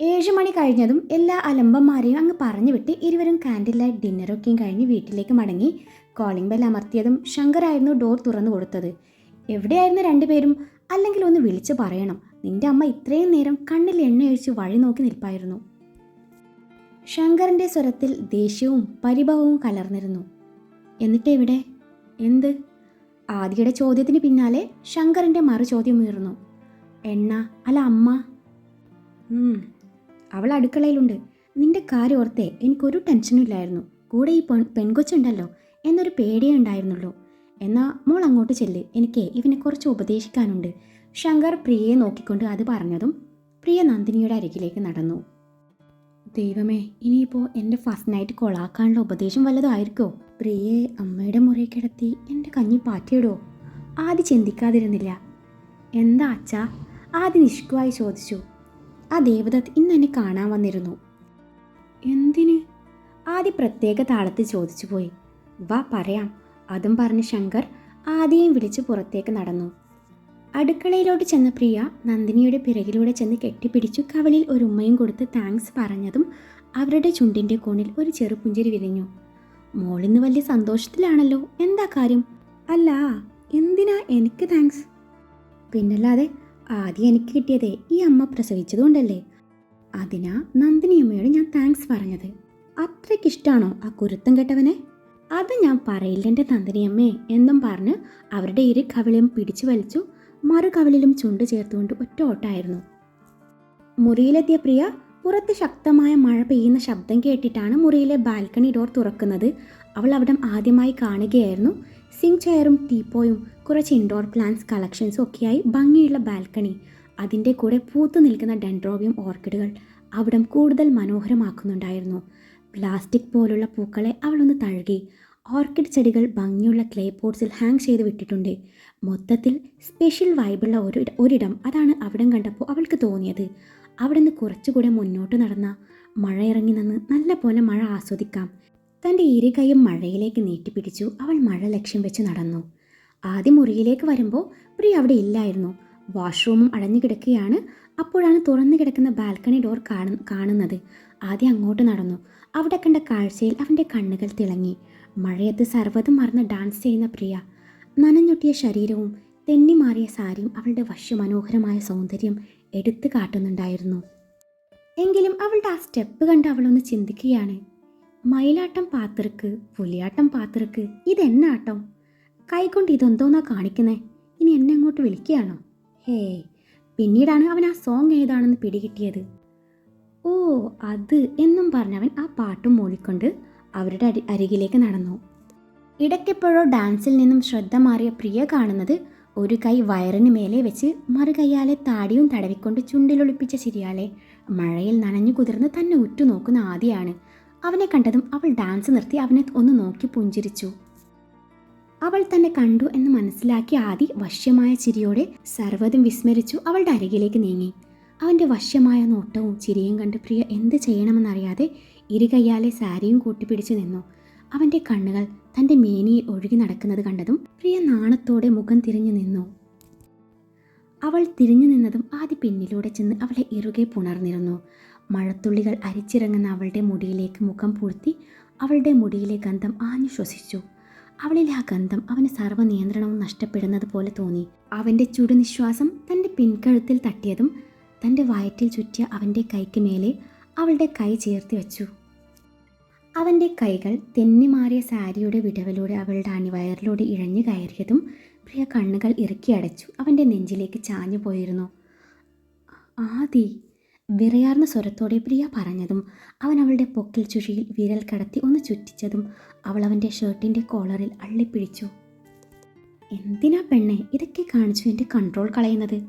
ഏഴ് മണി കഴിഞ്ഞതും എല്ലാ അലമ്പന്മാരെയും അങ്ങ് പറഞ്ഞു വിട്ട് ഇരുവരും കാൻഡിൽ ലൈറ്റ് ഡിന്നറൊക്കെയും കഴിഞ്ഞ് വീട്ടിലേക്ക് മടങ്ങി. കോളിംഗ് ബെൽ അമർത്തിയതും ശങ്കറായിരുന്നു ഡോർ തുറന്നു കൊടുത്തത്. എവിടെയായിരുന്നു രണ്ടുപേരും? അല്ലെങ്കിൽ ഒന്ന് വിളിച്ചു പറയണം. നിന്റെ അമ്മ ഇത്രയും നേരം കണ്ണിൽ എണ്ണയൊഴിച്ച് വഴി നോക്കി നിൽപ്പായിരുന്നു. ശങ്കറിന്റെ സ്വരത്തിൽ ദേഷ്യവും പരിഭവവും കലർന്നിരുന്നു. എന്നിട്ട് എവിടെ? എന്ത്? ആദിയുടെ ചോദ്യത്തിന് പിന്നാലെ ശങ്കറിന്റെ മറു ചോദ്യം ഉയർന്നു. എണ്ണ? അല്ല അമ്മ? അവൾ അടുക്കളയിലുണ്ട്. നിന്റെ കാര്യം ഓർത്തേ എനിക്കൊരു ടെൻഷനും ഇല്ലായിരുന്നു. കൂടെ ഈ പെൺ പെൺകൊച്ചുണ്ടല്ലോ എന്നൊരു പേടിയേ ഉണ്ടായിരുന്നുള്ളൂ. എന്നാ മോൾ അങ്ങോട്ട് ചെല്ല്. എനിക്ക് ഇവനെ കുറച്ച് ഉപദേശിക്കാനുണ്ട്. ശങ്കർ പ്രിയയെ നോക്കിക്കൊണ്ട് അത് പറഞ്ഞതും പ്രിയ നന്ദിനിയുടെ അരികിലേക്ക് നടന്നു. ദൈവമേ ഇനിയിപ്പോൾ എന്റെ ഫസ്റ്റ് നൈറ്റ് കൊളാക്കാനുള്ള ഉപദേശം വല്ലതായിരിക്കോ പ്രിയയെ അമ്മയുടെ മുറിയിൽ കിടത്തി എന്റെ കഞ്ഞി പാറ്റിയിടോ? ആദ്യ ചിന്തിക്കാതിരുന്നില്ല. എന്താ അച്ഛാ? ആദ്യ നിഷ്കുവായി ചോദിച്ചു. ആ ദേവദത്ത് ഇന്ന് എന്നെ കാണാൻ വന്നിരുന്നു. എന്തിന്? ആദ്യ പ്രത്യേക താളത്തിൽ ചോദിച്ചു പോയി. വാ പറയാം. അതും പറഞ്ഞ് ശങ്കർ ആദ്യം വിളിച്ച് പുറത്തേക്ക് നടന്നു. അടുക്കളയിലോട്ട് ചെന്ന പ്രിയ നന്ദിനിയുടെ പിറകിലൂടെ ചെന്ന് കെട്ടിപ്പിടിച്ചു കവളിൽ ഒരു ഉമ്മയും കൊടുത്ത് താങ്ക്സ് പറഞ്ഞതും അവരുടെ ചുണ്ടിന്റെ കോണിൽ ഒരു ചെറുപുഞ്ചിരി വിരിഞ്ഞു. മോളിന്ന് വലിയ സന്തോഷത്തിലാണല്ലോ. എന്താ കാര്യം? അല്ല എന്തിനാ എനിക്ക് താങ്ക്സ്? പിന്നല്ലാതെ ആദ്യം എനിക്ക് കിട്ടിയത് ഈ അമ്മ പ്രസവിച്ചതുകൊണ്ടല്ലേ? അതിനാ നന്ദിനി അമ്മയോട് ഞാൻ താങ്ക്സ് പറഞ്ഞത്. അത്രയ്ക്കിഷ്ടാണോ ആ കുരുത്തം കേട്ടവനെ? അത് ഞാൻ പറയില്ല എന്റെ നന്ദിനിയമ്മേ എന്നും പറഞ്ഞ് അവരുടെ ഇരു കവിളിയും പിടിച്ചു വലിച്ചു മറു കവിളിലും ചുണ്ട് ചേർത്തുകൊണ്ട് ഒറ്റ ഓട്ടായിരുന്നു. മുറിയിലെത്തിയ പ്രിയ പുറത്ത് ശക്തമായ മഴ പെയ്യുന്ന ശബ്ദം കേട്ടിട്ടാണ് മുറിയിലെ ബാൽക്കണി ഡോർ തുറക്കുന്നത്. അവൾ അവിടെ ആദ്യമായി കാണുകയായിരുന്നു. സിങ് ചെയറും ടീപ്പോയും കുറച്ച് ഇൻഡോർ പ്ലാന്റ്സ് കളക്ഷൻസും ഒക്കെയായി ഭംഗിയുള്ള ബാൽക്കണി അതിന്റെ കൂടെ പൂത്തു നിൽക്കുന്ന ഡെൻഡ്രോബിയം ഓർക്കിഡുകൾ അവിടം കൂടുതൽ മനോഹരമാക്കുന്നുണ്ടായിരുന്നു. പ്ലാസ്റ്റിക് പോലുള്ള പൂക്കളെ അവളൊന്ന് തഴുകി. ഓർക്കിഡ് ചെടികൾ ഭംഗിയുള്ള ക്ലേ പോട്ട്സിൽ ഹാങ് ചെയ്ത് വിട്ടിട്ടുണ്ട്. മൊത്തത്തിൽ സ്പെഷ്യൽ വൈബുള്ള ഒരു ഒരിടം അതാണ് അവിടം കണ്ടപ്പോൾ അവൾക്ക് തോന്നിയത്. അവിടെ നിന്ന് കുറച്ചുകൂടെ മുന്നോട്ട് നടന്ന മഴ ഇറങ്ങി നിന്ന് നല്ല പോലെ മഴ ആസ്വദിക്കാം. തന്റെ ഇരു കൈയും മഴയിലേക്ക് നീട്ടിപ്പിടിച്ചു അവൾ മഴ ലക്ഷ്യം വെച്ച് നടന്നു. ആദ്യം മുറിയിലേക്ക് വരുമ്പോൾ പ്രിയ അവിടെ ഇല്ലായിരുന്നു. വാഷ്റൂമും അടഞ്ഞു കിടക്കുകയാണ്. അപ്പോഴാണ് തുറന്നു കിടക്കുന്ന ബാൽക്കണി ഡോർ കാണു കാണുന്നത്. ആദ്യം അങ്ങോട്ട് നടന്നു. അവിടെ കണ്ട കാഴ്ചയിൽ അവന്റെ കണ്ണുകൾ തിളങ്ങി. മഴയത്ത് സർവതും മറന്ന് ഡാൻസ് ചെയ്യുന്ന പ്രിയ. നനഞ്ഞൊട്ടിയ ശരീരവും തെന്നിമാറിയ സാരിയും അവളുടെ വശ്യമനോഹരമായ സൗന്ദര്യം എടുത്തു കാട്ടുന്നുണ്ടായിരുന്നു. എങ്കിലും അവളുടെ ആ സ്റ്റെപ്പ് കണ്ട് അവളൊന്ന് ചിന്തിക്കുകയാണ്. മയിലാട്ടം പാത്രക്ക് പുലിയാട്ടം പാത്രക്ക് ഇതെന്നാട്ടം? കൈകൊണ്ട് ഇതെന്തോന്നാ കാണിക്കുന്നേ? ഇനി എന്നെ അങ്ങോട്ട് വിളിക്കുകയാണോ? ഹേ പിന്നീടാണ് അവൻ ആ സോങ് ഏതാണെന്ന് പിടികിട്ടിയത്. ഓ അത് എന്നും പറഞ്ഞവൻ ആ പാട്ടും മൂളിക്കൊണ്ട് അവരുടെ അരി അരികിലേക്ക് നടന്നു. ഇടയ്ക്കെപ്പോഴോ ഡാൻസിൽ നിന്നും ശ്രദ്ധ മാറിയ പ്രിയ കാണുന്നത് ഒരു കൈ വയറിന് മേലെ വെച്ച് മറു കൈയാലെ താടിയും തടവിക്കൊണ്ട് ചുണ്ടിലൊളിപ്പിച്ച ശരിയാലെ മഴയിൽ നനഞ്ഞു കുതിർന്ന് തന്നെ ഉറ്റുനോക്കുന്ന ആദ്യയാണ് അവനെ കണ്ടതും അവൾ ഡാൻസ് നിർത്തി അവനെ ഒന്ന് നോക്കി പുഞ്ചിരിച്ചു. അവൾ തന്നെ കണ്ടു എന്ന് മനസ്സിലാക്കി ആദി വശ്യമായ ചിരിയോടെ സർവതും വിസ്മരിച്ചു അവളുടെ അരികിലേക്ക് നീങ്ങി. അവന്റെ വശ്യമായ നോട്ടവും ചിരിയും കണ്ട് പ്രിയ എന്ത് ചെയ്യണമെന്നറിയാതെ ഇരുകയ്യാലെ സാരിയും കൂട്ടിപ്പിടിച്ചു നിന്നു. അവന്റെ കണ്ണുകൾ തന്റെ മേനിയിൽ ഒഴുകി നടക്കുന്നത് കണ്ടതും പ്രിയ നാണത്തോടെ മുഖം തിരിഞ്ഞു നിന്നു. അവൾ തിരിഞ്ഞു നിന്നതും ആദ്യ പിന്നിലൂടെ ചെന്ന് അവളെ ഇറുകെ പുണർന്നിരുന്നു. മഴത്തുള്ളികൾ അരിച്ചിറങ്ങുന്ന അവളുടെ മുടിയിലേക്ക് മുഖം പൂഴ്ത്തി അവളുടെ മുടിയിലെ ഗന്ധം ആഞ്ഞു ശ്വസിച്ചു. അവളിലെ ആ ഗന്ധം അവന് സർവനിയന്ത്രണവും നഷ്ടപ്പെടുന്നത് പോലെ തോന്നി. അവന്റെ ചുടുനിശ്വാസം തന്റെ പിൻകഴുത്തിൽ തട്ടിയതും തന്റെ വയറ്റിൽ ചുറ്റിയ അവന്റെ കൈക്ക് മേലെ അവളുടെ കൈ ചേർത്ത് വെച്ചു. അവന്റെ കൈകൾ തെന്നിമാറിയ സാരിയുടെ വിടവിലൂടെ അവളുടെ അണിവയറിലൂടെ ഇഴഞ്ഞു കയറിയതും പ്രിയ കണ്ണുകൾ ഇറുക്കി അടച്ചു അവന്റെ നെഞ്ചിലേക്ക് ചാഞ്ഞു പോയിരുന്നു. ആദി വിറയാർന്ന സ്വരത്തോടെ പ്രിയ പറഞ്ഞതും അവൻ അവളുടെ പൊക്കിൽ ചുഴിയിൽ വിരൽ കടത്തി ഒന്ന് ചുറ്റിച്ചതും അവൾ അവന്റെ ഷർട്ടിന്റെ കോളറിൽ അള്ളിപ്പിടിച്ചു. എന്തിനാ പെണ്ണെ ഇതൊക്കെ കാണിച്ചു എന്റെ കൺട്രോൾ കളയുന്നത്?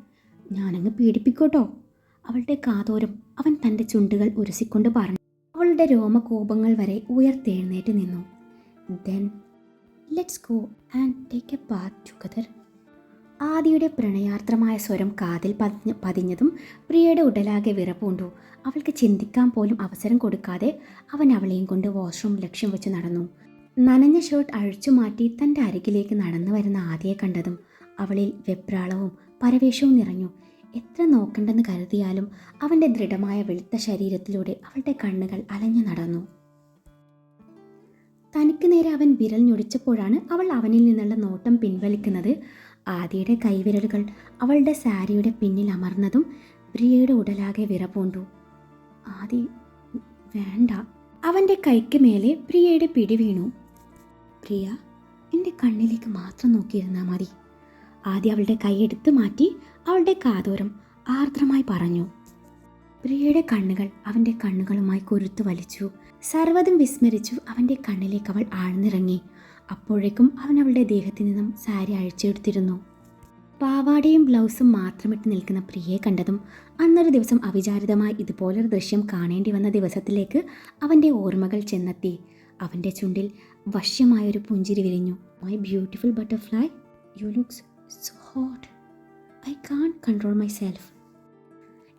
ഞാനങ്ങ് പീഡിപ്പിക്കോട്ടോ. അവളുടെ കാതോരം അവൻ തന്റെ ചുണ്ടുകൾ ഉരസിക്കൊണ്ട് പറഞ്ഞു. അവളുടെ രോമകോപങ്ങൾ വരെ ഉയർത്തെഴുന്നേറ്റ് നിന്നു. Then let's go and take a bath together ആദിയുടെ പ്രണയാർദ്രമായ സ്വരം കാതിൽ പതിഞ്ഞ പതിഞ്ഞതും പ്രിയയുടെ ഉടലാകെ വിറപ്പൂണ്ടു അവൾക്ക് ചിന്തിക്കാൻ പോലും അവസരം കൊടുക്കാതെ അവൻ അവളെയും കൊണ്ട് വാഷ്റൂം ലക്ഷ്യം വെച്ച് നടന്നു. നനഞ്ഞ ഷർട്ട് അഴിച്ചു മാറ്റി തന്റെ അരികിലേക്ക് നടന്നു വരുന്ന ആദിയെ കണ്ടതും അവളിൽ വെപ്രാളവും പരവേശവും നിറഞ്ഞു. എത്ര നോക്കണ്ടെന്ന് കരുതിയാലും അവന്റെ ദൃഢമായ വെളുത്ത ശരീരത്തിലൂടെ അവളുടെ കണ്ണുകൾ അലഞ്ഞു നടന്നു. തനിക്ക് നേരെ അവൻ വിരൽ ഞൊടിച്ചപ്പോഴാണ് അവൾ അവനിൽ നിന്നുള്ള നോട്ടം പിൻവലിക്കുന്നത് ആദിയുടെ കൈവിരലുകൾ അവളുടെ സാരിയുടെ പിന്നിൽ അമർന്നതും പ്രിയയുടെ ഉടലാകെ വിറപൂണ്ടു ആദി വേണ്ട. അവന്റെ കൈക്ക് മേലെ പ്രിയയുടെ പിടി വീണു. പ്രിയ എന്റെ കണ്ണിലേക്ക് മാത്രം നോക്കിയിരുന്നാൽ മതി. ആദ്യം അവളുടെ കൈ എടുത്തു മാറ്റി അവളുടെ കാതോരം ആർദ്രമായി പറഞ്ഞു. പ്രിയയുടെ കണ്ണുകൾ അവന്റെ കണ്ണുകളുമായി കൊരുത്തു വലിച്ചു. സർവതും വിസ്മരിച്ചു അവന്റെ കണ്ണിലേക്ക് അവൾ ആഴ്ന്നിറങ്ങി. അപ്പോഴേക്കും അവൻ അവളുടെ ദേഹത്തിൽ നിന്നും സാരി അഴിച്ചെടുത്തിരുന്നു. പാവാടയും ബ്ലൗസും മാത്രമിട്ട് നിൽക്കുന്ന പ്രിയയെ കണ്ടതും അന്നൊരു ദിവസം അവിചാരിതമായി ഇതുപോലൊരു ദൃശ്യം കാണേണ്ടി വന്ന ദിവസത്തിലേക്ക് അവന്റെ ഓർമ്മകൾ ചെന്നെത്തി. അവന്റെ ചുണ്ടിൽ വശ്യമായൊരു പുഞ്ചിരി വിരിഞ്ഞു. My beautiful butterfly you looks so hot I can't control myself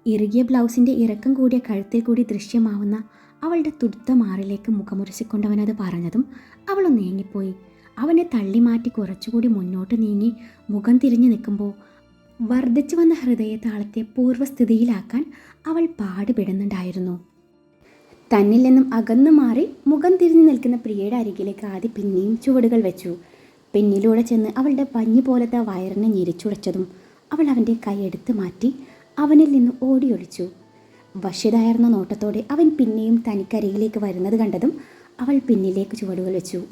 ഇറുകിയ ബ്ലൗസിന്റെ ഇറക്കം കൂടിയ കഴുത്തിൽ കൂടി ദൃശ്യമാവുന്ന അവളുടെ തുടുത്ത മാറിലേക്ക് മുഖമുരസിക്കൊണ്ടവനത് പറഞ്ഞതും അവളൊന്ന് നീങ്ങിപ്പോയി. അവനെ തള്ളി മാറ്റി കുറച്ചുകൂടി മുന്നോട്ട് നീങ്ങി മുഖം തിരിഞ്ഞു നിൽക്കുമ്പോൾ വർദ്ധിച്ചു വന്ന ഹൃദയതാളത്തെ പൂർവസ്ഥിതിയിലാക്കാൻ അവൾ പാടുപെടുന്നുണ്ടായിരുന്നു. തന്നിൽ നിന്നും അകന്നു മാറി മുഖം തിരിഞ്ഞു നിൽക്കുന്ന പ്രിയയുടെ അരികിലേക്ക് ആദ്യം പിന്നെയും ചുവടുകൾ വെച്ചു. പിന്നിലൂടെ ചെന്ന് അവളുടെ പഞ്ഞു പോലത്തെ വയറിനെ ഞെരിച്ചുടച്ചതും അവൾ അവന്റെ കൈ എടുത്തു മാറ്റി അവനിൽ നിന്ന് ഓടിയൊളിച്ചു. വശ്യതായിരുന്ന നോട്ടത്തോടെ അവൻ പിന്നെയും തനിക്കരികിലേക്ക് വരുന്നത് കണ്ടതും അവൾ പിന്നിലേക്ക് ചുവടുകൾ വെച്ചു.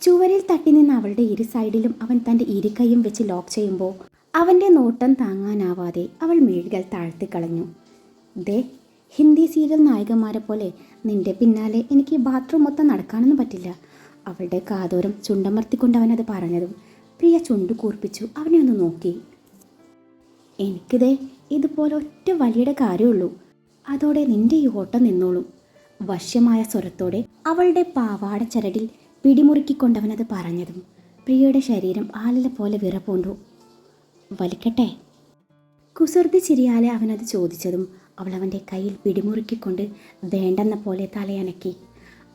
ചുവരിൽ തട്ടി നിന്ന് അവളുടെ ഇരു സൈഡിലും അവൻ തന്റെ ഇരുകൈയും വെച്ച് ലോക്ക് ചെയ്യുമ്പോൾ അവന്റെ നോട്ടം താങ്ങാനാവാതെ അവൾ മെഴുകൽ താഴ്ത്തി കളഞ്ഞു. ദേ ഹിന്ദി സീരിയൽ നായികന്മാരെ പോലെ നിന്റെ പിന്നാലെ എനിക്ക് ബാത്റൂം മൊത്തം നടക്കാനൊന്നും പറ്റില്ല. അവളുടെ കാതോരം ചുണ്ടമർത്തിക്കൊണ്ട് അവനത് പറഞ്ഞതും പ്രിയ ചുണ്ടു കൂർപ്പിച്ചു അവനെ ഒന്ന് നോക്കി. എനിക്കിതേ ഇതുപോലെ ഒറ്റ വലിയുടെ കാര്യമുള്ളൂ. അതോടെ നിന്റെ ഈ ഓട്ടം നിന്നോളും. വശ്യമായ സ്വരത്തോടെ അവളുടെ പാവാട ചരടിൽ പിടിമുറുക്കിക്കൊണ്ടവനത് പറഞ്ഞതും പ്രിയയുടെ ശരീരം ആലില പോലെ വിറപൂണ്ടു. വലിക്കട്ടെ? കുസൃതി ചിരിയാലെ അവനത് ചോദിച്ചതും അവൾ അവന്റെ കയ്യിൽ പിടിമുറുക്കിക്കൊണ്ട് വേണ്ടെന്ന പോലെ തലയനക്കി.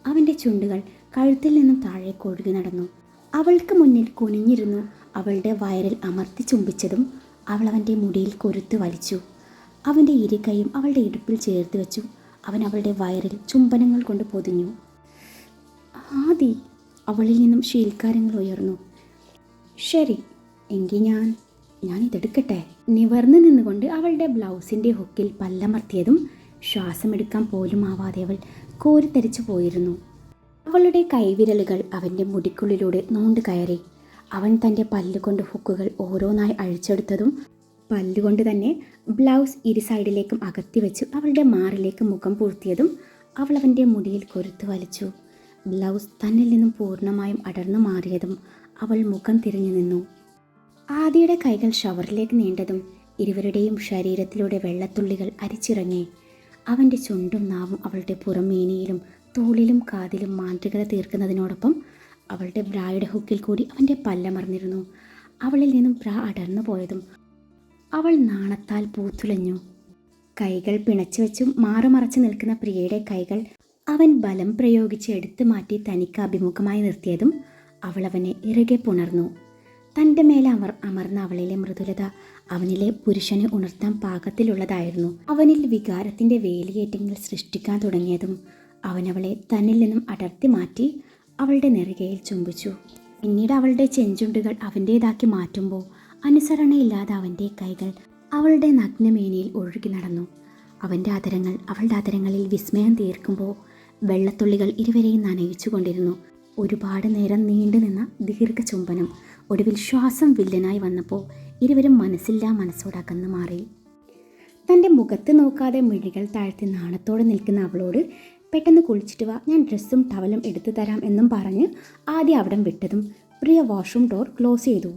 അവന്റെ ചുണ്ടുകൾ കഴുത്തിൽ നിന്നും താഴെ കൊഴുകി നടന്നു. അവൾക്ക് മുന്നിൽ കുനിഞ്ഞിരുന്നു അവളുടെ വയറിൽ അമർത്തി ചുംബിച്ചതും അവൾ അവന്റെ മുടിയിൽ കൊരുത്ത് വലിച്ചു. അവന്റെ ഇരുകൈയും അവളുടെ ഇടുപ്പിൽ ചേർത്ത് വെച്ചു. അവൻ അവളുടെ വയറിൽ ചുംബനങ്ങൾ കൊണ്ട് പൊതിഞ്ഞു. ആദി അവളിൽ നിന്നും ശീൽക്കാരങ്ങൾ ഉയർന്നു. ശരി എങ്കിൽ ഞാൻ ഞാൻ ഇതെടുക്കട്ടെ. നിവർന്നു നിന്നുകൊണ്ട് അവളുടെ ബ്ലൗസിന്റെ ഹുക്കിൽ പല്ലമർത്തിയതും ശ്വാസമെടുക്കാൻ പോലും ആവാതെ അവൾ കോരിത്തരിച്ചു പോയിരുന്നു. അവളുടെ കൈവിരലുകൾ അവന്റെ മുടിക്കുള്ളിലൂടെ നോണ്ടു കയറി. അവൻ തന്റെ പല്ലുകൊണ്ട് ഹുക്കുകൾ ഓരോന്നായി അഴിച്ചെടുത്തതും പല്ലുകൊണ്ട് തന്നെ ബ്ലൗസ് ഇരു സൈഡിലേക്കും അകത്തി വെച്ചു. അവളുടെ മാറിലേക്ക് മുഖം പൂഴ്ത്തിയതും അവൾ അവന്റെ മുടിയിൽ കൊരുത്തു വലിച്ചു. ബ്ലൗസ് തന്നിൽ നിന്നും പൂർണമായും അടർന്നു മാറിയതും അവൾ മുഖം തിരിഞ്ഞു നിന്നു. ആദിയുടെ കൈകൾ ഷവറിലേക്ക് നീണ്ടതും ഇരുവരുടെയും ശരീരത്തിലൂടെ വെള്ളത്തുള്ളികൾ അരിച്ചിറങ്ങി. അവന്റെ ചുണ്ടും നാവും അവളുടെ പുറമേനിയിലും തോളിലും കാതിലും മാന്ത്രികത തീർക്കുന്നതിനോടൊപ്പം അവളുടെ ബ്രായുടെ ഹുക്കിൽ കൂടി അവന്റെ പല്ലമർന്നിരുന്നു അവളിൽ നിന്നും പ്രാ അടർന്നു പോയതും അവൾ നാണത്താൽ പൂത്തുലഞ്ഞു. കൈകൾ പിണച്ചു വെച്ചും മാറുമറച്ചു നിൽക്കുന്ന പ്രിയയുടെ കൈകൾ അവൻ ബലം പ്രയോഗിച്ച് എടുത്തു മാറ്റി തനിക്ക് അഭിമുഖമായി നിർത്തിയതും അവൾ അവനെ ഇറുകെ പുണർന്നു. തന്റെ മേലെ അമർ അമർന്ന അവളിലെ മൃദുലത അവനിലെ പുരുഷനെ ഉണർത്താൻ പാകത്തിലുള്ളതായിരുന്നു. അവനിൽ വികാരത്തിന്റെ വേലിയേറ്റങ്ങൾ സൃഷ്ടിക്കാൻ തുടങ്ങിയതും അവനവളെ തന്നിൽ നിന്നും അടർത്തി മാറ്റി അവളുടെ നെറുകയിൽ ചുംബിച്ചു. പിന്നീട് അവളുടെ ചെഞ്ചുണ്ടുകൾ അവന്റേതാക്കി മാറ്റുമ്പോൾ അനുസരണയില്ലാതെ കൈകൾ അവളുടെ നഗ്നമേനയിൽ ഒഴുകി നടന്നു. അവന്റെ അതരങ്ങൾ അവളുടെ അതരങ്ങളിൽ വിസ്മയം തീർക്കുമ്പോൾ വെള്ളത്തുള്ളികൾ ഇരുവരെയും നനയിച്ചു കൊണ്ടിരുന്നു ഒരുപാട് നേരം നീണ്ടു നിന്ന ദീർഘചുംബനം ഒടുവിൽ ശ്വാസം വില്ലനായി വന്നപ്പോൾ ഇരുവരും മനസ്സില്ലാ മനസ്സോടകന്നു മാറി. തന്റെ മുഖത്ത് നോക്കാതെ മിഴികൾ താഴ്ത്തി നാണത്തോടെ നിൽക്കുന്ന അവളോട് പെട്ടെന്ന് കുളിച്ചിട്ട് വാ ഞാൻ ഡ്രസ്സും ടവലും എടുത്തു തരാം എന്നും പറഞ്ഞ് ആദ്യം അവിടം വിട്ടതും പ്രിയ വാഷ്റൂം ഡോർ ക്ലോസ് ചെയ്തു.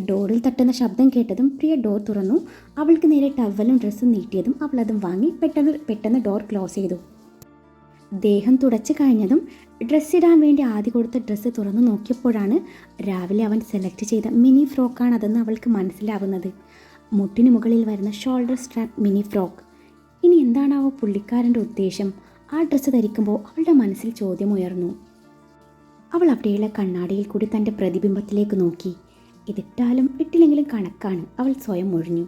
ഡോറിൽ തട്ടുന്ന ശബ്ദം കേട്ടതും പ്രിയ ഡോർ തുറന്നു. അവൾക്ക് നേരെ ടവലും ഡ്രസ്സും നീട്ടിയതും അവൾ അതും വാങ്ങി പെട്ടെന്ന് പെട്ടെന്ന് ഡോർ ക്ലോസ് ചെയ്തു. ദേഹം തുടച്ചു കഴിഞ്ഞതും ഡ്രസ്സ് ഇടാൻ വേണ്ടി ആദ്യം കൊടുത്ത ഡ്രസ്സ് തുറന്നു നോക്കിയപ്പോഴാണ് രാവിലെ അവൻ സെലക്ട് ചെയ്ത മിനി ഫ്രോക്കാണതെന്ന് അവൾക്ക് മനസ്സിലാവുന്നത്. മുട്ടിന് മുകളിൽ വരുന്ന ഷോൾഡർ സ്ട്രാപ്പ് മിനി ഫ്രോക്ക്. ഇനി എന്താണാവോ പുള്ളിക്കാരന്റെ ഉദ്ദേശം. ആ ഡ്രസ്സ് ധരിക്കുമ്പോൾ അവളുടെ മനസ്സിൽ ചോദ്യമുയർന്നു അവൾ അവിടെയുള്ള കണ്ണാടിയിൽ കൂടി തന്റെ പ്രതിബിംബത്തിലേക്ക് നോക്കി. ഇതിട്ടാലും ഇട്ടില്ലെങ്കിലും കണക്കാണ്. അവൾ സ്വയം ഒഴിഞ്ഞു.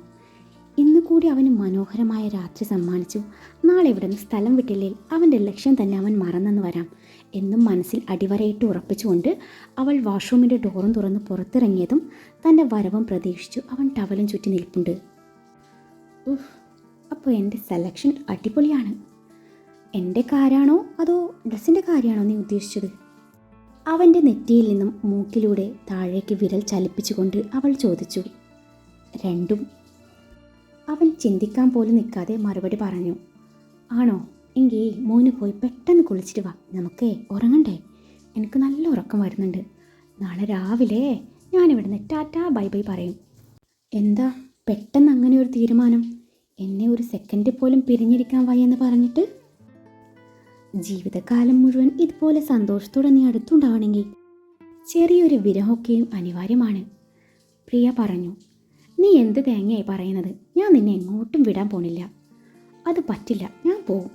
ഇന്ന് കൂടി അവന് മനോഹരമായ രാത്രി സമ്മാനിച്ചു. നാളെ ഇവിടെ നിന്ന് സ്ഥലം വിട്ടില്ലെങ്കിൽ അവന്റെ ലക്ഷ്യം തന്നെ അവൻ മറന്നെന്ന് വരാം എന്നും മനസ്സിൽ അടിവരയിട്ട് ഉറപ്പിച്ചുകൊണ്ട് അവൾ വാഷ്റൂമിന്റെ ഡോറും തുറന്ന് പുറത്തിറങ്ങിയതും തന്റെ വരവും പ്രതീക്ഷിച്ചു അവൻ ടവലും ചുറ്റി നിൽപ്പുണ്ട്. ഉഫ് അപ്പോൾ എന്റെ സെലക്ഷൻ അടിപൊളിയാണ്. എന്റെ കാരാണോ അതോ ഡ്രസ്സിന്റെ കാര്യമാണോ നീ ഉദ്ദേശിച്ചത്? അവന്റെ നെറ്റിയിൽ നിന്നും മൂക്കിലൂടെ താഴേക്ക് വിരൽ ചലിപ്പിച്ചുകൊണ്ട് അവൾ ചോദിച്ചു രണ്ടും? അവൻ ചിന്തിക്കാൻ പോലും നിൽക്കാതെ മറുപടി പറഞ്ഞു ആണോ? എങ്കിൽ മോന് പോയി പെട്ടെന്ന് കുളിച്ചിട്ട് വാ. നമുക്കേ ഉറങ്ങണ്ടേ? എനിക്ക് നല്ല ഉറക്കം വരുന്നുണ്ട്. നാളെ രാവിലെ ഞാനിവിടുന്ന് ടാറ്റാ ബൈ ബൈ പറയും. എന്താ? പെട്ടെന്ന് അങ്ങനെ ഒരു തീരുമാനം? എന്നെ ഒരു സെക്കൻഡ് പോലും പിരിഞ്ഞിരിക്കാൻ വയ്യെന്ന് പറഞ്ഞിട്ട്? ജീവിതകാലം മുഴുവൻ ഇതുപോലെ സന്തോഷത്തോടെ നീ അടുത്തുണ്ടാവണമെങ്കിൽ ചെറിയൊരു വിരഹമൊക്കെയും അനിവാര്യമാണ്. പ്രിയ പറഞ്ഞു നീ എന്ത് തേങ്ങയായി പറയുന്നത്? ഞാൻ നിന്നെ എങ്ങോട്ടും വിടാൻ പോണില്ല. അത് പറ്റില്ല ഞാൻ പോവും.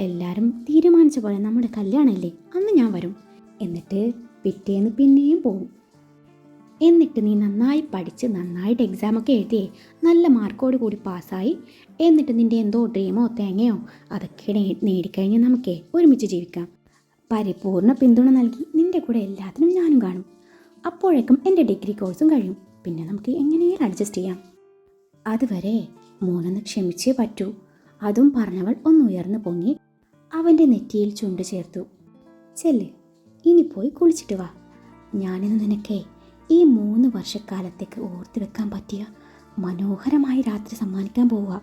എല്ലാവരും തീരുമാനിച്ച പോലെ നമ്മുടെ കല്യാണമല്ലേ അന്ന് ഞാൻ വരും. എന്നിട്ട് പിറ്റേന്ന് പിന്നെയും പോവും. എന്നിട്ട് നീ നന്നായി പഠിച്ച് നന്നായിട്ട് എക്സാമൊക്കെ എഴുതിയേ നല്ല മാർക്കോട് കൂടി പാസ്സായി. എന്നിട്ട് നിന്റെ എന്തോ ഡ്രീമോ തേങ്ങയോ അതൊക്കെ നേടിക്കഴിഞ്ഞ് നമുക്കേ ഒരുമിച്ച് ജീവിക്കാം. പരിപൂർണ പിന്തുണ നൽകി നിന്റെ കൂടെ എല്ലാത്തിനും ഞാനും കാണും. അപ്പോഴേക്കും എന്റെ ഡിഗ്രി കോഴ്സും കഴിയും. പിന്നെ നമുക്ക് എങ്ങനെയും അഡ്ജസ്റ്റ് ചെയ്യാം. അതുവരെ മൂന്നെന്ന് ക്ഷമിച്ചേ പറ്റൂ. അതും പറഞ്ഞവൾ ഒന്ന് ഉയർന്നു പൊങ്ങി അവന്റെ നെറ്റിയിൽ ചുണ്ട് ചേർത്തു. ചെല്ല് ഇനി പോയി കുളിച്ചിട്ട് വാ. ഞാനിന്ന് നിനക്കേ ഈ മൂന്ന് വർഷക്കാലത്തേക്ക് ഓർത്തു വെക്കാൻ പറ്റിയ മനോഹരമായ രാത്രി സമ്മാനിക്കാൻ പോവുക.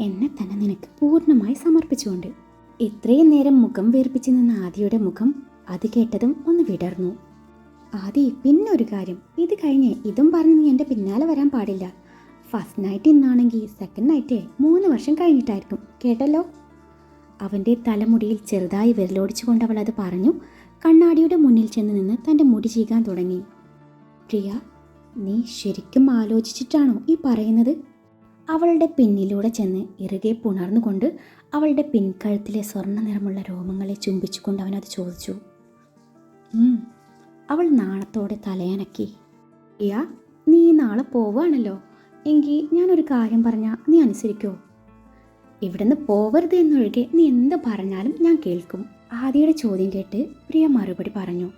എന്നെ തന്നെ നിനക്ക് പൂർണമായി സമർപ്പിച്ചുകൊണ്ട്. ഇത്രയും നേരം മുഖം വീർപ്പിച്ചു നിന്ന ആദിയുടെ മുഖം അത് കേട്ടതും ഒന്ന് വിടർന്നു. ആദി പിന്നെ ഒരു കാര്യം. ഇത് കഴിഞ്ഞ് ഇതും പറഞ്ഞ് നീ എന്റെ പിന്നാലെ വരാൻ പാടില്ല. ഫസ്റ്റ് നൈറ്റ് ഇന്നാണെങ്കിൽ സെക്കൻഡ് നൈറ്റ് മൂന്ന് വർഷം കഴിഞ്ഞിട്ടായിരിക്കും. കേട്ടല്ലോ? അവന്റെ തലമുടിയിൽ ചെറുതായി വിരലോടിച്ചുകൊണ്ട് അവൾ അത് പറഞ്ഞു. കണ്ണാടിയുടെ മുന്നിൽ ചെന്ന് നിന്ന് തന്റെ മുടി ചീകാൻ തുടങ്ങി. പ്രിയ നീ ശരിക്കും ആലോചിച്ചിട്ടാണോ ഈ പറയുന്നത്? അവളുടെ പിന്നിലൂടെ ചെന്ന് ഇറുകെ പുണർന്നുകൊണ്ട് അവളുടെ പിൻകഴുത്തിലെ സ്വർണ നിറമുള്ള രോമങ്ങളെ ചുംബിച്ചുകൊണ്ട് അവനത് ചോദിച്ചു. അവൾ നാണത്തോടെ തലയനക്കി. പ്രിയ നീ നാളെ പോവുകയാണല്ലോ. എങ്കിൽ ഞാനൊരു കാര്യം പറഞ്ഞാൽ നീ അനുസരിക്കോ? ഇവിടുന്ന് പോവരുത് എന്നൊഴികെ നീ എന്ത് പറഞ്ഞാലും ഞാൻ കേൾക്കും. ആദിയുടെ ചോദ്യം കേട്ട് പ്രിയ മറുപടി പറഞ്ഞു.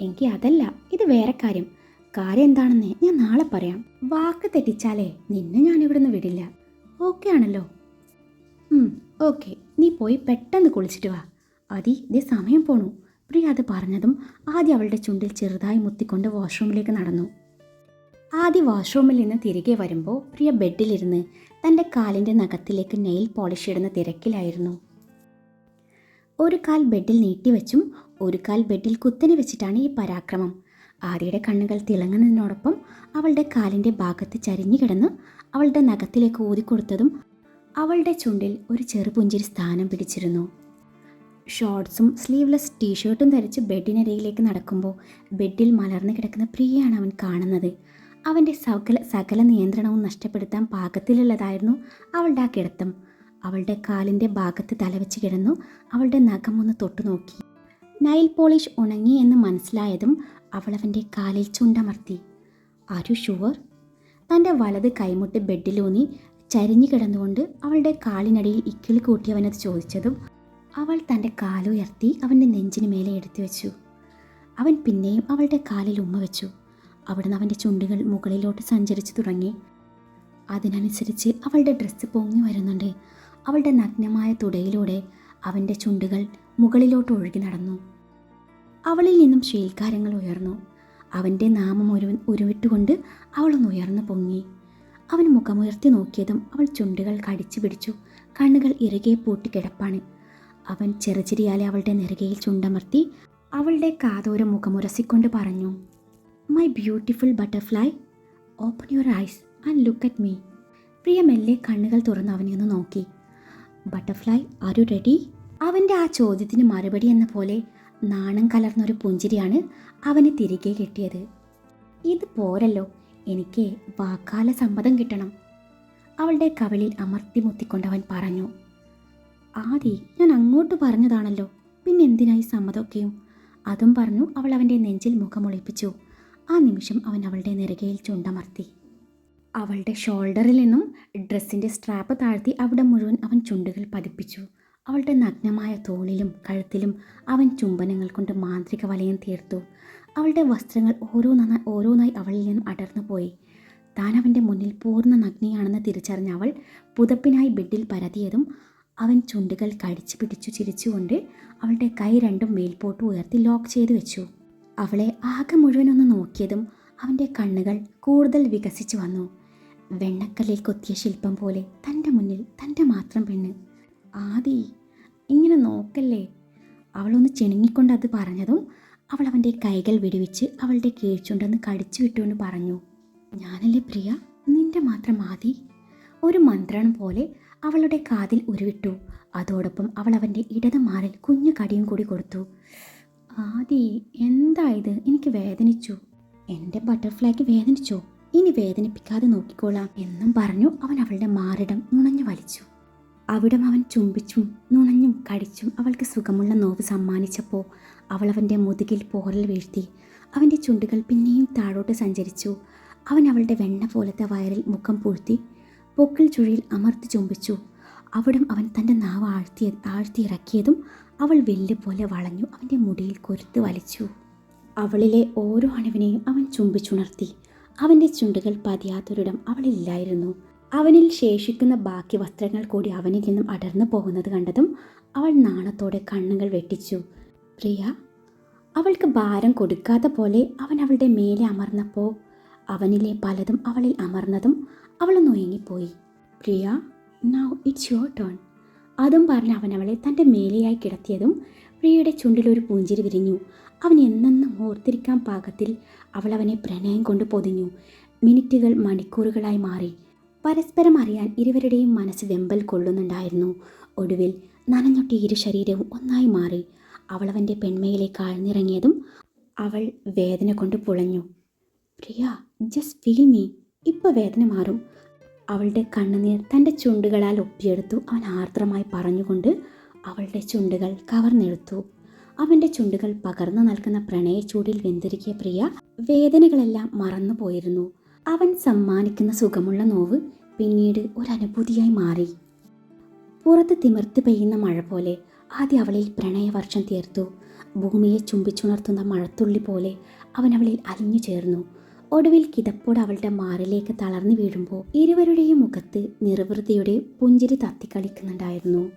എങ്കിൽ അതല്ല ഇത് വേറെ കാര്യം. കാര്യം എന്താണെന്ന് ഞാൻ നാളെ പറയാം. വാക്ക് തെറ്റിച്ചാലേ നിന്നെ ഞാൻ ഇവിടുന്ന് വിടില്ല. ഓക്കെ ആണല്ലോ. ഓക്കെ. നീ പോയി പെട്ടെന്ന് കുളിച്ചിട്ട് വാ. അതി ഇതേ സമയം പോണു. പ്രിയ അത് പറഞ്ഞതും ആദ്യ അവളുടെ ചുണ്ടിൽ ചെറുതായി മുത്തിക്കൊണ്ട് വാഷ്റൂമിലേക്ക് നടന്നു. ആദ്യ വാഷ്റൂമിൽ നിന്ന് തിരികെ വരുമ്പോൾ പ്രിയ ബെഡിലിരുന്ന് തന്റെ കാലിന്റെ നഖത്തിലേക്ക് നെയിൽ പോളിഷ് ഇടുന്ന തിരക്കിലായിരുന്നു. ഒരു കാൽ ബെഡിൽ നീട്ടിവെച്ചും ഒരു കാൽ ബെഡിൽ കുത്തനെ വെച്ചിട്ടാണ് ഈ പരാക്രമം. ആര്യയുടെ കണ്ണുകൾ തിളങ്ങുന്നതിനോടൊപ്പം അവളുടെ കാലിന്റെ ഭാഗത്ത് ചരിഞ്ഞു കിടന്ന് അവളുടെ നഖത്തിലേക്ക് ഊതിക്കൊടുത്തതും അവളുടെ ചുണ്ടിൽ ഒരു ചെറുപുഞ്ചിരി സ്ഥാനം പിടിച്ചിരുന്നു. ഷോർട്ട്സും സ്ലീവ്ലെസ് ടീഷർട്ടും ധരിച്ച് ബെഡിനരയിലേക്ക് നടക്കുമ്പോൾ ബെഡിൽ മലർന്നു കിടക്കുന്ന പ്രിയയാണ് അവൻ കാണുന്നത്. അവന്റെ സകല സകല നിയന്ത്രണവും നഷ്ടപ്പെടുത്താൻ പാകത്തിലുള്ളതായിരുന്നു അവളുടെ ആ കിടത്തം. അവളുടെ കാലിന്റെ ഭാഗത്ത് തലവെച്ച് കിടന്നു അവളുടെ നഖം ഒന്ന് തൊട്ടു നോക്കി നൈൽ പോളിഷ് ഉണങ്ങി എന്ന് മനസ്സിലായതും അവൾ അവന്റെ കാലിൽ ചുണ്ടമർത്തി. ആരു ഷുവർ? തന്റെ വലത് കൈമുട്ട് ബെഡിലൂന്നി ചരിഞ്ഞു കിടന്നുകൊണ്ട് അവളുടെ കാലിനടിയിൽ ഇക്കിളി കൂട്ടിയവനത് ചോദിച്ചതും അവൾ തന്റെ കാലുയർത്തി അവന്റെ നെഞ്ചിന് മേലെ എടുത്തു വെച്ചു. അവൻ പിന്നെയും അവളുടെ കാലിൽ ഉമ്മ വെച്ചു. അവിടുന്ന് അവന്റെ ചുണ്ടുകൾ മുകളിലോട്ട് സഞ്ചരിച്ചു തുടങ്ങി. അതിനനുസരിച്ച് അവളുടെ ഡ്രസ്സ് പൊങ്ങി വരുന്നുണ്ട്. അവളുടെ നഗ്നമായ തുടയിലൂടെ അവന്റെ ചുണ്ടുകൾ മുകളിലോട്ട് ഒഴുകി നടന്നു. അവളിൽ നിന്നും ശീൽക്കാരങ്ങൾ ഉയർന്നു. അവന്റെ നാമം ഒരു ഉരുവിട്ടുകൊണ്ട് അവളൊന്ന് ഉയർന്നു പൊങ്ങി. അവൻ മുഖമുയർത്തി നോക്കിയതും അവൾ ചുണ്ടുകൾ കടിച്ചു പിടിച്ചു കണ്ണുകൾ ഇറുകെ പൂട്ടിക്കിടപ്പാണ് അവൻ ചെറുചിരിയാലെ അവളുടെ നെറുകയിൽ ചുണ്ടമർത്തി അവളുടെ കാതോരം മുഖമുരസിക്കൊണ്ട് പറഞ്ഞു my beautiful butterfly open your eyes and look at me Priya മെല്ലെ കണ്ണുകൾ തുറന്ന് അവനെ ഒന്ന് നോക്കി. ബട്ടർഫ്ലൈ യു റെഡി അവന്റെ ആ ചോദ്യത്തിന് മറുപടി എന്ന പോലെ നാണം കലർന്നൊരു പുഞ്ചിരിയാണ് അവന് തിരികെ കിട്ടിയത്. ഇത് പോരല്ലോ എനിക്ക് വാക്കാല സമ്മതം കിട്ടണം. അവളുടെ കവിളിൽ അമർത്തി മുത്തിക്കൊണ്ടവൻ പറഞ്ഞു ആദി ഞാൻ അങ്ങോട്ട് പറഞ്ഞതാണല്ലോ പിന്നെ എന്തിനായി സമ്മതമൊക്കെയും അതും പറഞ്ഞു അവൾ അവന്റെ നെഞ്ചിൽ മുഖമൊളിപ്പിച്ചു ആ നിമിഷം അവൻ അവളുടെ നെറുകയിൽ ചുണ്ടമർത്തി. അവളുടെ ഷോൾഡറിൽ നിന്നും ഡ്രസ്സിന്റെ സ്ട്രാപ്പ് താഴ്ത്തി അവിടെ മുഴുവൻ അവൻ ചുണ്ടുകൾ പതിപ്പിച്ചു. അവളുടെ നഗ്നമായ തോളിലും കഴുത്തിലും അവൻ ചുംബനങ്ങൾ കൊണ്ട് മാന്ത്രിക വലയം തീർത്തു. അവളുടെ വസ്ത്രങ്ങൾ ഓരോന്നായി ഓരോന്നായി അവളിൽ നിന്നും അടർന്നു പോയി. താൻ അവന്റെ മുന്നിൽ പൂർണ നഗ്നിയാണെന്ന് തിരിച്ചറിഞ്ഞ അവൾ പുതപ്പിനായി ബെഡിൽ പരതിയതും അവൻ ചുണ്ടുകൾ കടിച്ചു പിടിച്ചു ചിരിച്ചുകൊണ്ട് അവളുടെ കൈ രണ്ടും മേൽപോട്ട് ഉയർത്തി ലോക്ക് ചെയ്തു വെച്ചു. അവളെ ആകെ മുഴുവനൊന്ന് നോക്കിയതും അവന്റെ കണ്ണുകൾ കൂടുതൽ വികസിച്ചു വന്നു. വെണ്ണക്കല്ലിൽ കൊത്തിയ ശില്പം പോലെ തന്റെ മുന്നിൽ തന്റെ മാത്രം പെണ്ണ് ആദി ഇങ്ങനെ നോക്കല്ലേ? അവളൊന്ന് ചിണുങ്ങിക്കൊണ്ട് അത് പറഞ്ഞതും അവൾ അവന്റെ കൈകൾ വിടുവിച്ച് അവളുടെ കീഴ്ച്ചുണ്ടെന്ന് കടിച്ചു വിട്ടുകൊണ്ട് പറഞ്ഞു. ഞാനല്ലേ പ്രിയ? നിന്റെ മാത്രം ആദി. ഒരു മന്ത്രണം പോലെ അവളുടെ കാതിൽ ഉരുവിട്ടു. അതോടൊപ്പം അവൾ അവന്റെ ഇടത് മാറിൽ കുഞ്ഞു കടിയും കൂടി കൊടുത്തു. ആദി എന്തായത് എനിക്ക് വേദനിച്ചു. എന്റെ ബട്ടർഫ്ലൈക്ക് വേദനിച്ചോ? ഇനി വേദനിപ്പിക്കാതെ നോക്കിക്കോളാം എന്നും പറഞ്ഞു അവൻ അവളുടെ മാറിടം നുണഞ്ഞു വലിച്ചു. അവിടം അവൻ ചുംബിച്ചും നുണഞ്ഞും കടിച്ചും അവൾക്ക് സുഖമുള്ള നോവ് സമ്മാനിച്ചപ്പോൾ അവൾ അവന്റെ മുതുകിൽ പോറൽ വീഴ്ത്തി അവന്റെ ചുണ്ടുകൾ പിന്നെയും താഴോട്ട് സഞ്ചരിച്ചു. അവൻ അവളുടെ വെണ്ണ പോലത്തെ വയറിൽ മുഖം പൂഴ്ത്തി പൊക്കിൾ ചുഴിയിൽ അമർത്തി ചുംബിച്ചു. അവിടം അവൻ തന്റെ നാവ് ആഴ്ത്തി ആഴ്ത്തിയിറക്കിയതും അവൾ വെല്ല് പോലെ വളഞ്ഞു അവന്റെ മുടിയിൽ കൊരുത്ത് വലിച്ചു. അവളിലെ ഓരോ അണുവിനെയും അവൻ ചുംബിച്ചുണർത്തി. അവന്റെ ചുണ്ടുകൾ പതിയാത്തൊരിടം അവളിലില്ലായിരുന്നു അവനിൽ ശേഷിക്കുന്ന ബാക്കി വസ്ത്രങ്ങൾ കൂടി അവനിൽ നിന്നും അടർന്നു പോകുന്നത് കണ്ടതും അവൾ നാണത്തോടെ കണ്ണുകൾ വെട്ടിച്ചു. പ്രിയ അവൾക്ക് ഭാരം കൊടുക്കാത്ത പോലെ അവൻ അവളുടെ മേലെ അമർന്നപ്പോൾ അവനിലെ പലതും അവളിൽ അമർന്നതും അവൾ നുയങ്ങിപ്പോയി Priya now it's your turn അതും പറഞ്ഞ് അവൻ അവളെ തന്റെ മേലെയായി കിടത്തിയതും പ്രിയയുടെ ചുണ്ടിലൊരു പൂഞ്ചിരി വിരിഞ്ഞു. അവൻ എന്നെന്നും ഓർത്തിരിക്കാൻ പാകത്തിൽ അവൾ അവനെ പ്രണയം കൊണ്ട് പൊതിഞ്ഞു. മിനിറ്റുകൾ മണിക്കൂറുകളായി മാറി. പരസ്പരം അറിയാൻ ഇരുവരുടെയും മനസ്സ് വെമ്പൽ കൊള്ളുന്നുണ്ടായിരുന്നു. ഒടുവിൽ നനഞ്ഞൊട്ടി ഇരു ശരീരവും ഒന്നായി മാറി. അവളവന്റെ പെൺമയിലേക്ക് ആഴ്ന്നിറങ്ങിയതും അവൾ വേദന കൊണ്ട് പുളഞ്ഞു. പ്രിയ ജസ്റ്റ് ഫീൽ മീ ഇപ്പോൾ വേദന മാറും. അവളുടെ കണ്ണുനീർ തന്റെ ചുണ്ടുകളാൽ ഒപ്പിയെടുത്തു അവൻ ആർദ്രമായി പറഞ്ഞുകൊണ്ട് അവളുടെ ചുണ്ടുകൾ കവർന്നെടുത്തു. അവന്റെ ചുണ്ടുകൾ പകർന്നു നൽകുന്ന പ്രണയച്ചൂടിൽ വെന്തിരിക്കിയ പ്രിയ വേദനകളെല്ലാം മറന്നു പോയിരുന്നു അവൻ സമ്മാനിക്കുന്ന സുഖമുള്ള നോവ് പിന്നീട് ഒരനുഭൂതിയായി മാറി. പുറത്ത് തിമിർത്ത് പെയ്യുന്ന മഴ പോലെ ആദ്യം അവളിൽ പ്രണയവർഷം തീർത്തു. ഭൂമിയെ ചുംബിച്ചുണർത്തുന്ന മഴത്തുള്ളി പോലെ അവൻ അവളിൽ അലിഞ്ഞു ചേർന്നു. ഒടുവിൽ കിതപ്പോട് അവളുടെ മാറിലേക്ക് തളർന്നു വീഴുമ്പോൾ ഇരുവരുടെയും മുഖത്ത് നിർവൃതിയുടെ പുഞ്ചിരി തത്തിക്കളിക്കുന്നുണ്ടായിരുന്നു.